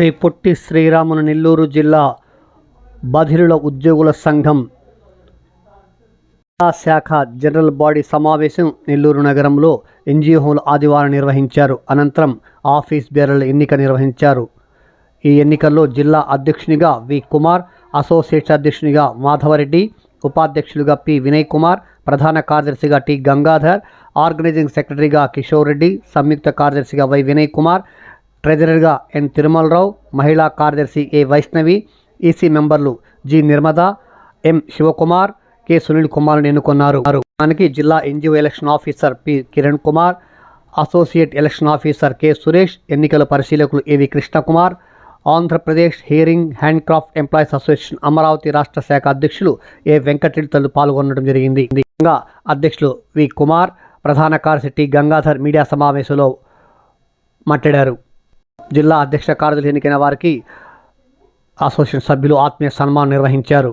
శ్రీ పొట్టి శ్రీరాములు నెల్లూరు జిల్లా బధిరుల ఉద్యోగుల సంఘం శాఖ జనరల్ బాడీ సమావేశం నెల్లూరు నగరంలో ఎన్జిఓలు ఆదివారం నిర్వహించారు. అనంతరం ఆఫీస్ బేరర్ల ఎన్నిక నిర్వహించారు. ఈ ఎన్నికల్లో జిల్లా అధ్యక్షునిగా వి. కుమార్ అసోసియేట్ అధ్యక్షునిగా మాధవరెడ్డి ఉపాధ్యక్షులుగా పి. వినయ్ కుమార్ ప్రధాన కార్యదర్శిగా టి. గంగాధర్ ఆర్గనైజింగ్ సెక్రటరీగా కిషోర్ రెడ్డి సంయుక్త కార్యదర్శిగా వై. వినయ్ కుమార్ ట్రెజరర్గా ఎన్ తిరుమలరావు మహిళా కార్యదర్శి ఏ వైష్ణవి ఈసీ మెంబర్లు G Nirmada M Shivakumar K Sunil కుమార్ని ఎన్నుకున్నారు. దానికి జిల్లా NGO election officer P Kiran Kumar associate election officer K Suresh ఎన్నికల పరిశీలకులు AV Krishnakumar Andhra Pradesh hearing handicraft employees association Amaravati రాష్ట్ర శాఖ అధ్యక్షులు ఏ వెంకటరెడ్డి పాల్గొనడం జరిగింది. అధ్యక్షులు వి కుమార్ ప్రధాన కార్యదర్శి టి గంగాధర్ మీడియా సమావేశంలో మాట్లాడారు. జిల్లా అధ్యక్ష కార్యదర్శి ఎన్నికైన వారికి అసోసియేషన్ సభ్యులు ఆత్మీయ సన్మానం నిర్వహించారు.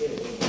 Yeah.